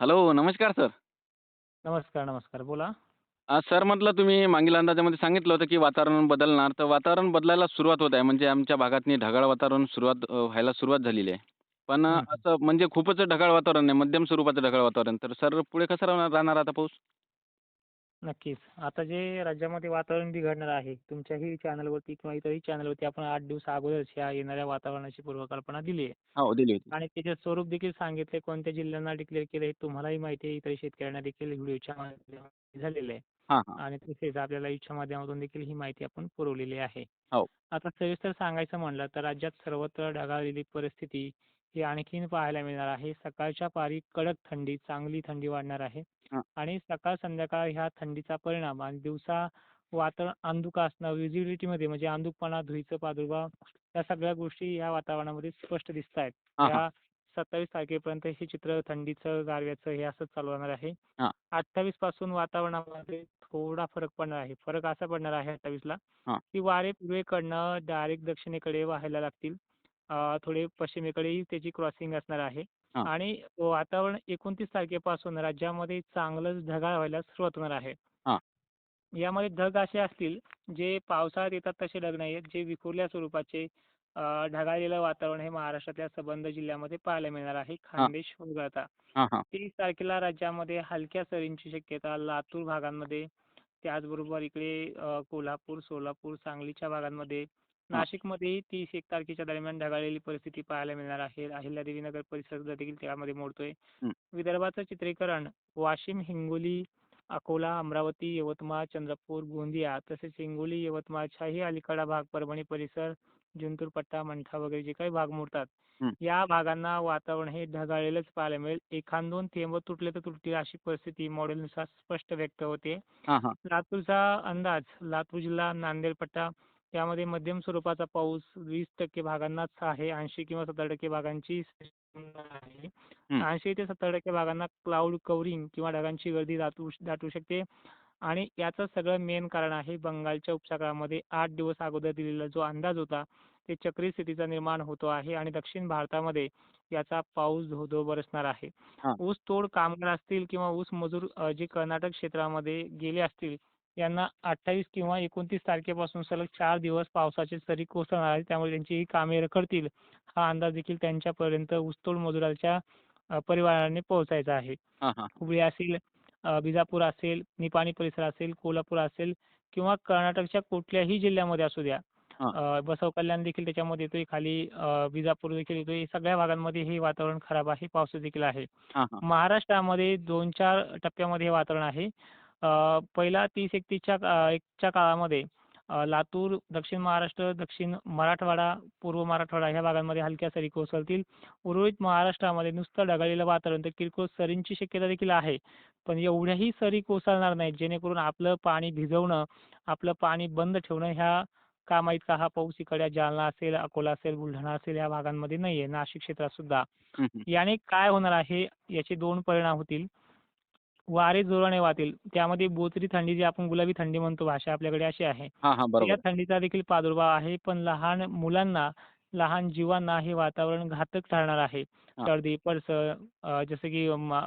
Hello, नमस्कार sir. नमस्कार, नमस्कार. बोला. अ, सर म्हटलं तुम्ही मागील अंदाजामध्ये सांगितलं होतं, की वातावरण बदलणार. तर वातावरण बदलायला सुरुवात होत आहे. म्हणजे आमच्या भागातनी ढगाळ वातावरण सुरुवात अ, व्हायला सुरुवात झालेली आहे. पण अ, हं. असं म्हणजे खूपच ढगाळ वातावरण नाही, मध्यम स्वरूपाचं ढगाळ वातावरण. तर सर पुढे कसं राहणार राहणार आता पाऊस? नक्कीच. आता जे राज्यामध्ये वातावरण बिघडणार आहे, तुमच्याही चॅनलवरती किंवा इतरही चॅनलवरती आपण 8 दिवस अगोदरच ह्या येणाऱ्या वातावरणाची पूर्वकल्पना दिली आहे. हो, दिली होती. आणि त्याचे स्वरूप देखील सांगितले, कोणत्या जिल्ह्यांना डिक्लेअर केलं हे तुम्हालाही माहिती आहे, इतर शेतकऱ्यांना देखील व्हिडिओच्या माध्यमातून झालेलं आहे. हां, हां. आणि तसेच आपल्याला यूट्यूबच्या माध्यमातून देखील ही माहिती आपण पुरवलेली आहे. हो. आता सविस्तर सांगायचं म्हणलं तर राज्यात सर्वत्र ढगाळलेली परिस्थिती ही आणखीन पाहायला मिळणार आहे. सकाळच्या पारी कडक थंडी, चांगली थंडी वाढणार आहे. हां. आणि सकाळ संध्याकाळ ह्या थंडीचा परिणाम आणि दिवसा वातावरण अंधुक असणं, व्हिजिबिलिटीमध्ये म्हणजे अंधुकपणा, धुळीचा प्रादुर्भाव या सगळ्या गोष्टी या वातावरणामध्ये स्पष्ट दिसतायत. हां, हां. या 27 तारखेपर्यंत हे चित्र थंडीचं, गारव्याचं हे असंच चालू राहणार आहे. हां. 28 पासून वातावरणामध्ये थोडा फरक पडणार आहे. फरक असा पडणार आहे 28 ला, हां. की वारे पूर्वेकडनं डायरेक्ट दक्षिणेकडे वाहायला लागतील. थोडे पश्चिमेकडेही त्याची क्रॉसिंग असणार आहे. आणि वातावरण 29 तारखेपासून राज्यामध्ये चांगलंच ढगाळ व्हायला सुरुवात होणार आहे. यामध्ये ढग असे असतील, जे पावसाळ्यात येतात तसे ढग नाहीयेत. जे विखुरल्या स्वरूपाचे ढगाळलेलं वातावरण हे महाराष्ट्रातल्या संबंध जिल्ह्यामध्ये पाहायला मिळणार आहे. खान्देश वगळता. 30 तारखेला राज्यामध्ये हलक्या सरींची शक्यता लातूर भागांमध्ये, त्याचबरोबर इकडे कोल्हापूर, सोलापूर, सांगलीच्या भागांमध्ये, हां. नाशिकमध्येही 30-1 तारखेच्या दरम्यान ढगाळलेली परिस्थिती पाहायला मिळणार आहे. अहिल्यादेवीनगर परिसर देखील त्यामध्ये मोडतोय. विदर्भाचं चित्रीकरण वाशिम, हिंगोली, अकोला, अमरावती, यवतमाळ, चंद्रपूर, गोंदिया तसेच हिंगोली, यवतमाळच्याही अलीकडा भाग, परभणी परिसर, जिंतूर पट्टा, मंठा वगैरे जे काही भाग मोडतात. या भागांना वातावरण हे ढगाळलेलंच पाहायला मिळेल. एखाद दोन थेंब तुटले तर तुटतील अशी परिस्थिती मॉडेलनुसार स्पष्ट व्यक्त होते. लातूरचा अंदाज, लातूर जिल्हा, नांदेड पट्टा यामध्ये मध्यम स्वरूपाचा पाऊस 20% भागांनाच आहे. 80 किंवा 70% भागांची आहे. हं. 80 ते 70% भागांना क्लाउड कव्हरिंग किंवा ढगांची गर्दी दाटू दाटू शकते. आणि याचं सगळं मेन कारण आहे बंगालच्या उपसागरामध्ये 8 दिवस अगोदर दिलेला जो अंदाज होता, ते चक्रीय स्थितीचा निर्माण होतो आहे आणि दक्षिण भारतामध्ये याचा पाऊस धो-धो बरसणार आहे. हां. ऊसतोड कामगार असतील किंवा ऊस मजूर जे कर्नाटक क्षेत्रामध्ये गेले असतील, यांना 28 किंवा 29 तारखेपासून सलग 4 दिवस पावसाच्या सरी कोसळणार आहेत. त्यामुळे त्यांची ही कामे रखडतील. हा अंदाज देखील त्यांच्यापर्यंत ऊसतोड मजुरांच्या परिवाराने पोहोचायचा आहे. हुबळी असेल, अ, विजापूर असेल, निपाणी परिसर असेल, कोल्हापूर असेल किंवा कर्नाटकच्या कुठल्याही जिल्ह्यामध्ये असू द्या. बसव कल्याण देखील त्याच्यामध्ये येतोय. खाली विजापूर देखील येतोय. सगळ्या भागांमध्ये हे वातावरण खराब आहे. पाऊस देखील आहे. महाराष्ट्रामध्ये 2-4 टप्प्यामध्ये हे वातावरण आहे. पहिला 30-31च्या अ, 1च्या काळामध्ये लातूर, दक्षिण महाराष्ट्र, दक्षिण मराठवाडा, पूर्व मराठवाडा ह्या भागांमध्ये हलक्या सरी कोसळतील. उर्वरित महाराष्ट्रामध्ये नुसतं ढगाळलेलं वातावरण तर किरकोळ सरींची शक्यता देखील आहे. पण एवढ्याही सरी कोसळणार नाहीत, जेणेकरून आपलं पाणी भिजवणं, आपलं पाणी बंद ठेवणं ह्या कामाइतका हा पाऊस इकडे जालना असेल, अकोला असेल, बुलढाणा असेल या भागांमध्ये नाहीये. नाशिक क्षेत्रात सुद्धा. याने काय होणार आहे, याचे 2 परिणाम होतील. वारे जोराने वाहतील. त्यामध्ये बोचरी थंडी जी आपण गुलाबी थंडी म्हणतो, भाषा आपल्याकडे अशी आहे. हां, हां. या. थंडीचा देखील प्रादुर्भाव आहे. पण लहान मुलांना, लहान जीवांना हे वातावरण घातक ठरणार आहे. हां. सर्दी, पडसं अ, जसं की मा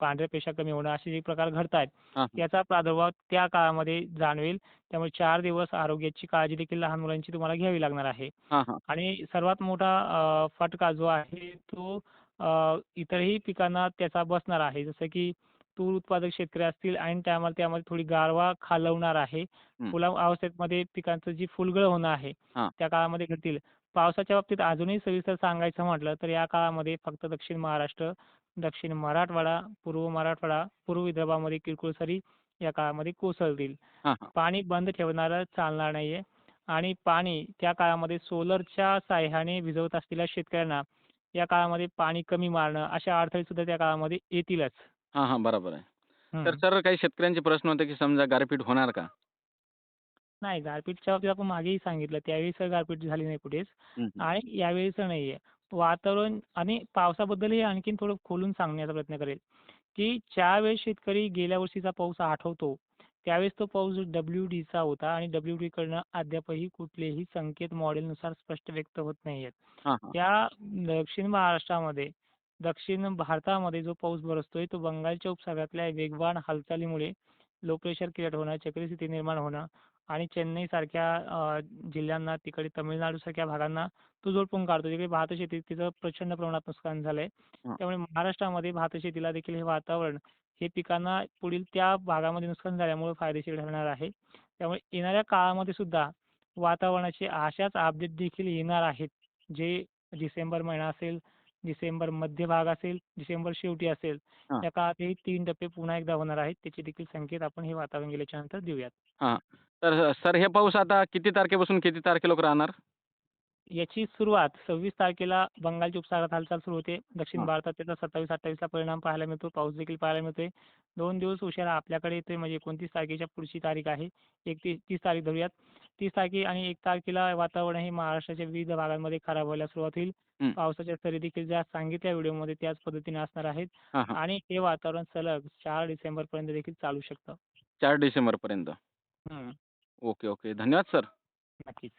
पांढऱ्या पेशा कमी होणं असे जे प्रकार घडतायत, हां, हां. याचा प्रादुर्भाव त्या काळामध्ये जाणवेल. त्यामुळे 4 दिवस आरोग्याची काळजी देखील लहान मुलांची तुम्हाला घ्यावी लागणार आहे. हां, हां. आणि सर्वात मोठा अ, फटका जो आहे तो अ, इतरही पिकांना त्याचा बसणार आहे. जसं की तूर उत्पादक शेतकरी असतील ऐन टायमाला त्यामध्ये थोडी गारवा खालवणार आहे. हं. अवस्थेमध्ये पिकांचं जी फुलगळ होणं आहे, हां. त्या काळामध्ये घडतील. पावसाच्या बाबतीत अजूनही सविस्तर सांगायचं म्हटलं तर या काळामध्ये फक्त दक्षिण महाराष्ट्र, दक्षिण मराठवाडा, पूर्व मराठवाडा, पूर्व विदर्भामध्ये किरकोळ सरी या काळामध्ये कोसळतील. हां, हां. पाणी बंद ठेवणारं चालणार नाहीये. आणि पाणी त्या काळामध्ये सोलरच्या साहाय्याने भिजवत असलेल्या शेतकऱ्यांना या काळामध्ये पाणी कमी मारणं, अशा अडथळे सुद्धा त्या काळामध्ये येतीलच. हां, हां. बरोबर आहे. तर हं. सर काही शेतकऱ्यांचे प्रश्न होते, की समजा गारपीट होणार का? नाही, गारपीटच्या बाबतीत आपण मागेही सांगितलं. त्यावेळेस गारपीट झाली नाही कुठेच हं, हं. आणि यावेळेसं नाहीये. वातावरण आणि पावसाबद्दलही आणखीन थोडं खोलून सांगण्याचा प्रयत्न करेल, की ज्यावेळेस शेतकरी गेल्या वर्षीचा पाऊस आठवतो, त्यावेळेस तो पाऊस डब्ल्यू-डीचा होता आणि डब्ल्यू-डीकडनं अद्यापही कुठलेही संकेत मॉडेलनुसार स्पष्ट व्यक्त होत नाहीयेत. हां, हां. त्या दक्षिण महाराष्ट्रामध्ये दक्षिण भारतामध्ये जो पाऊस बरसतोय तो बंगालच्या उपसागरातल्या वेगवान हालचालीमुळे लो प्रेशर क्रिएट होणं, चक्रीस्थिती निर्माण होणं आणि चेन्नईसारख्या जिल्ह्यांना तिकडे तमिळनाडूसारख्या भागांना तो झोडपून काढतो. तिकडे भातशेतीचं प्रचंड प्रमाणात नुकसान झालंय. त्यामुळे महाराष्ट्रामध्ये भातशेतीला देखील हे वातावरण हे पिकांना पुढील त्या भागामध्ये नुकसान झाल्यामुळे फायदेशीर ठरणार आहे. त्यामुळे येणाऱ्या काळामध्ये सुद्धा वातावरणाचे अशाच अपडेट देखील येणार आहेत. जे डिसेंबर महिना असेल, डिसेंबर मध्य भाग असेल, डिसेंबर शेवटी असेल, हां. या काळात हे 3 टप्पे पुन्हा एकदा होणार आहेत. त्याचे देखील संकेत आपण हे वातावरण गेल्याच्यानंतर देऊयात. हां. तर सर हे पाऊस आता किती तारखेपासून किती तारखेलोक राहणार? याची सुरुवात 26 तारखेला बंगालच्या उपसागरात हालचाल सुरू होते. दक्षिण. भारतात त्याचा 27-28ला परिणाम पाहायला मिळतो. पाऊस देखील पाहायला मिळतोय. 2 दिवस उशिरा आपल्याकडे येतोय म्हणजे 29 तारखेच्या पुढची तारीख आहे. 31 30 तारीख धरूयात. 30 तारखे आणि 1 तारखेला वातावरण हे महाराष्ट्राच्या विविध भागांमध्ये खराब व्हायला सुरुवात होईल. पावसाच्या सरी देखील ज्या सांगितल्या व्हिडिओमध्ये त्याच पद्धतीने असणार आहेत. आणि हे वातावरण सलग 4 डिसेंबरपर्यंत देखील चालू शकतं. 4 डिसेंबरपर्यंत. हं. Okay, okay. धन्यवाद सर. नक्कीच.